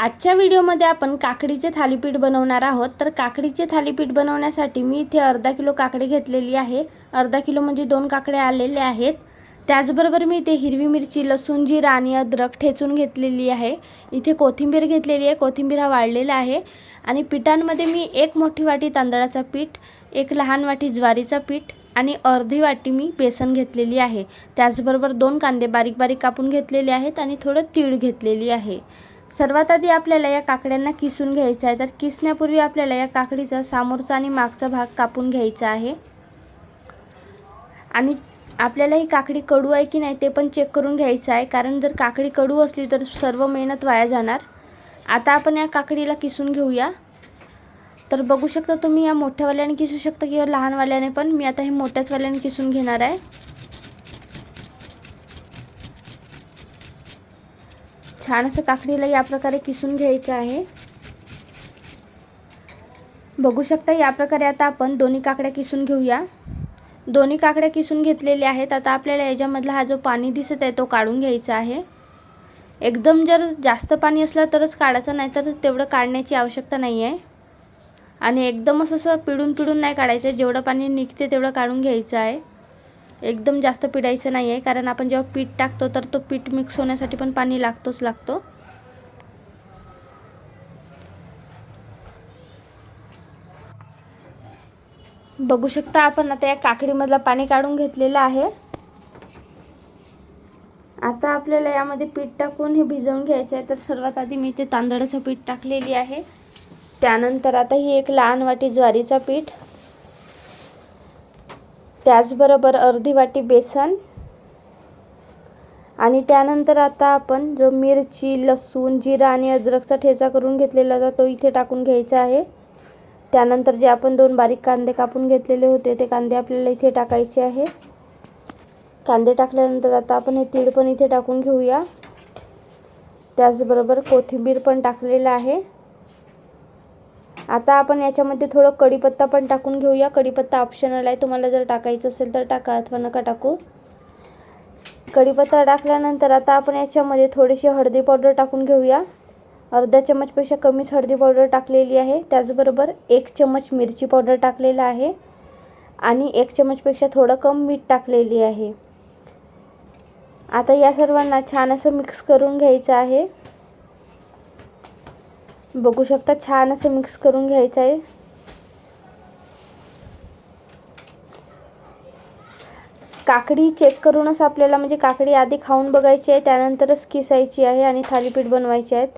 आजच्या व्हिडिओमध्ये आपण काकडीचे थालीपीठ बनवणार आहोत. तर काकडीचे थालीपीठ बनवण्यासाठी मी इथे अर्धा किलो काकडी घेतलेली आहे. अर्धा किलो म्हणजे दोन काकडे आलेले आहेत. त्याचबरोबर मी इथे हिरवी मिरची लसूण जीरा आणि अद्रक ठेचून घेतलेली आहे. इथे कोथिंबीर घेतलेली आहे. कोथिंबीर हा वाळलेला आहे. आणि पिठांमध्ये मी एक मोठी वाटी तांदळाचं पीठ एक लहान वाटी ज्वारीचं पीठ आणि अर्धी वाटी मी बेसन घेतलेली आहे. त्याचबरोबर दोन कांदे बारीक बारीक कापून घेतलेले आहेत आणि थोडं तीळ घेतलेली आहे. सर्वात आधी आपल्याला या काकड्यांना किसून घ्यायचं आहे. तर किसण्यापूर्वी आपल्याला या काकडीचा समोरचा आणि मागचा भाग कापून घ्यायचा आहे. आणि आपल्याला ही काकडी कडू आहे की नाही ते पण चेक करून घ्यायचं आहे. कारण जर काकडी कडू असली तर सर्व मेहनत वाया जाणार. आता आपण या काकडीला किसून घेऊया. तर बघू शकता तुम्ही या मोठ्यावाल्याने किसू शकता किंवा लहानवाल्याने पण. मी आता हे मोठ्याचवाल्याने किसून घेणार आहे. छान असं काकडीला या प्रकारे किसून घ्यायचं आहे. बघू शकता या प्रकारे आता आपण दोन्ही काकड्या किसून घेऊया. दोन्ही काकड्या किसून घेतलेल्या आहेत. आता आपल्याला याच्यामधला हा जो पाणी दिसत आहे तो काढून घ्यायचा आहे. एकदम जर जास्त पाणी असलं तरच काढायचं नाही तर तेवढं काढण्याची आवश्यकता नाही आहे आणि एकदमच असं पिळून पिळून नाही काढायचं. जेवढं पाणी निघते तेवढं काढून घ्यायचं आहे. एकदम जास्त पिडायचं नाही आहे कारण आपण जेव्हा पीठ टाकतो तर तो पीठ मिक्स होण्यासाठी पण पाणी लागतोच लागतो. बघू शकता आपण आता या काकडीमधला पाणी काढून घेतलेलं आहे. आता आपल्याला यामध्ये पीठ टाकून हे भिजवून घ्यायचं आहे तर सर्वात आधी मी ते तांदळाचं पीठ टाकलेली आहे. त्यानंतर आता ही एक लहान वाटी ज्वारीचा पीठ. त्याचबरोबर अर्धी वाटी बेसन. आणि त्यानंतर आता आपण जो मिरची लसूण जिरा आणि अद्रकचा ठेचा करून घेतलेला होता तो इथे टाकून घ्यायचा आहे. त्यानंतर जे आपण दोन बारीक कांदे कापून घेतलेले होते ते कांदे आपल्याला इथे टाकायचे आहे. कांदे टाकल्यानंतर आता आपण हे तीळ पण इथे टाकून घेऊया. त्याचबरोबर कोथिंबीर पण टाकलेलं आहे. आता आपण याच्यामध्ये थोडं कढीपत्ता पण टाकून घेऊया. कढीपत्ता ऑप्शनल आहे. तुम्हाला जर टाकायचं असेल तर टाका अथवा नका टाकू. कढीपत्ता टाकल्यानंतर आता आपण याच्यामध्ये थोडीशी हळदी पावडर टाकून घेऊया. अर्धा चम्मचपेक्षा कमीच हळदी पावडर टाकलेली आहे. त्याचबरोबर एक चम्मच मिरची पावडर टाकलेला आहे. आणि एक चम्मचपेक्षा थोडं कम मीठ टाकलेली आहे. आता या सर्वांना छान असं मिक्स करून घ्यायचं आहे. बघू शकता छान असं मिक्स करून घ्यायचं आहे. काकडी चेक करूनच आपल्याला म्हणजे काकडी आधी खाऊन बघायची आहे त्यानंतरच किसायची आहे आणि थालीपीठ बनवायचे आहेत.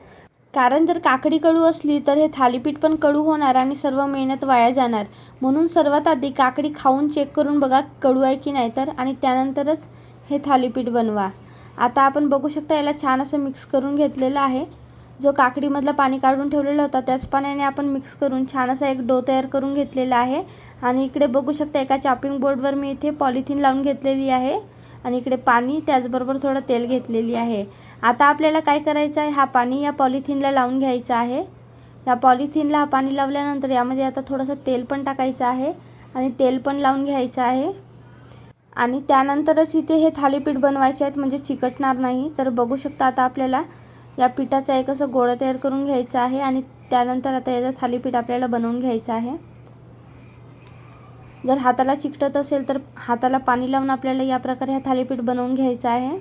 कारण जर काकडी कडू असली तर हे थालीपीठ पण कडू होणार आणि सर्व मेहनत वाया जाणार. म्हणून सर्वात आधी काकडी खाऊन चेक करून बघा कडू आहे की नाही तर आणि त्यानंतरच हे थालीपीठ बनवा. आता आपण बघू शकता याला छान असं मिक्स करून घेतलेलं आहे. जो काकडीमधलं पाणी काढून ठेवलेलं होता त्याच पाण्याने आपण मिक्स करून छान असा एक डो तयार करून घेतलेला आहे. आणि इकडे बघू शकता एका चॉपिंग बोर्डवर मी इथे पॉलिथिन लावून घेतलेली आहे. आणि इकडे पाणी त्याचबरोबर थोडं तेल घेतलेली आहे. आता आपल्याला काय करायचं आहे हा पाणी या पॉलिथिनला लावून घ्यायचा आहे. या पॉलिथिनला हा पाणी लावल्यानंतर यामध्ये आता थोडंसं तेल पण टाकायचं आहे आणि तेल पण लावून घ्यायचं आहे. आणि त्यानंतरच इथे हे थालीपीठ बनवायचे आहेत म्हणजे चिकटणार नाही. तर बघू शकता आता आपल्याला या पिठाचा एक असं गोळा तयार करून घ्यायचं आहे आणि त्यानंतर आता याचं थालीपीठ आपल्याला बनवून घ्यायचं आहे. जर हाताला चिकटत असेल तर हाताला पाणी लावून आपल्याला या प्रकारे हा थालीपीठ बनवून घ्यायचं आहे.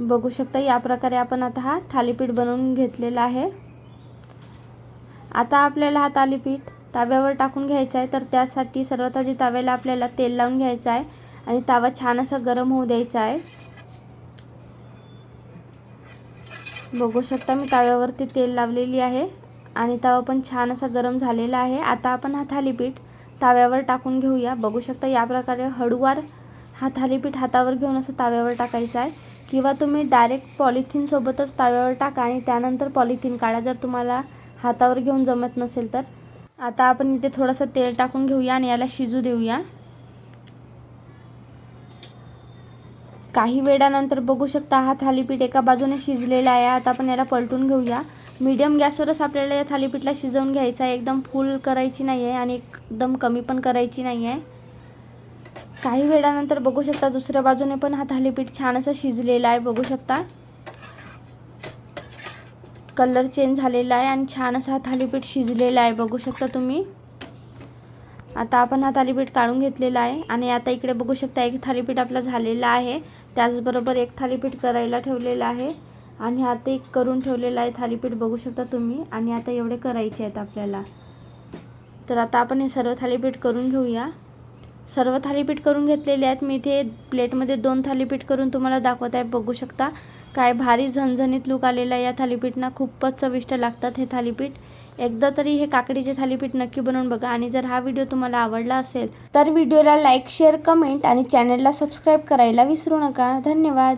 बघू शकता या प्रकारे आपण आता हा थालीपीठ बनवून घेतलेला आहे. आता आपल्याला हा थालीपीठ ताव्यावर टाकून घ्यायचा आहे. तर त्यासाठी सर्वात आधी तव्याला आपल्याला तेल लावून घ्यायचं आहे. आणि तवा छान असा गरम होऊ द्यायचा आहे. बघू शकता मी तव्यावरती तेल लावलेली आहे आणि तवा पण छान असा गरम झालेला आहे. आता आपण हा थालीपीठ ताव्यावर टाकून घेऊया. बघू शकता या प्रकारे हळूवार हा थालीपीठ हातावर घेऊन असं ताव्यावर टाकायचा आहे. किंवा तुम्ही डायरेक्ट पॉलिथिनसोबतच ताव्यावर टाका आणि त्यानंतर पॉलिथिन काढा जर तुम्हाला हातावर घेऊन जमत नसेल तर. आता आपण इथे थोडंसं तेल टाकून घेऊया आणि याला शिजू देऊया. काही वेळानंतर बघू शकता हा थालीपीठ एका बाजूने शिजलेला आहे. आता आपण याला पलटून घेऊया. मीडियम गॅसवरच आपल्याला या थालीपीठला शिजवून घ्यायचं आहे. एकदम फुल करायची नाही आहे आणि एकदम कमी पण करायची नाही आहे काही वेळानंतर बघू शकता दुसऱ्या बाजूने पण हा थालीपीठ छान असं शिजलेला आहे. बघू शकता. कलर चेंज झालेला आहे आणि छान असा हा थालीपीठ शिजलेला आहे. बघू शकता तुम्ही. आता आपण हा थालीपीठ काढून घेतलेला आहे आणि आता इकडे बघू शकता एक थालीपीठ आपला झालेला आहे. त्याचबरोबर एक थालीपीठ करायला ठेवलेलं आहे. आणि आता एक करून ठेवलेलं आहे थालीपीठ बघू शकता तुम्ही. आणि आता एवढे करायचे आहेत आपल्याला. तर आता आपण हे सर्व थालीपीठ करून घेऊया. सर्व थालीपीठ करून घेतलेले आहेत. मी इथे प्लेटमध्ये दोन थालीपीठ करून तुम्हाला दाखवत आहे. बघू शकता काय भारी झणझणीत लूक आलेला आहे या थालीपीठना. खूपच चविष्ट लागतात हे थालीपीठ. एकदा तरी हे काकडीचे थालीपीठ नक्की बनवून बघा. आणि जर हा व्हिडिओ तुम्हाला आवडला असेल तर व्हिडिओला लाईक शेअर कमेंट आणि चॅनलला सबस्क्राईब करायला विसरू नका. धन्यवाद.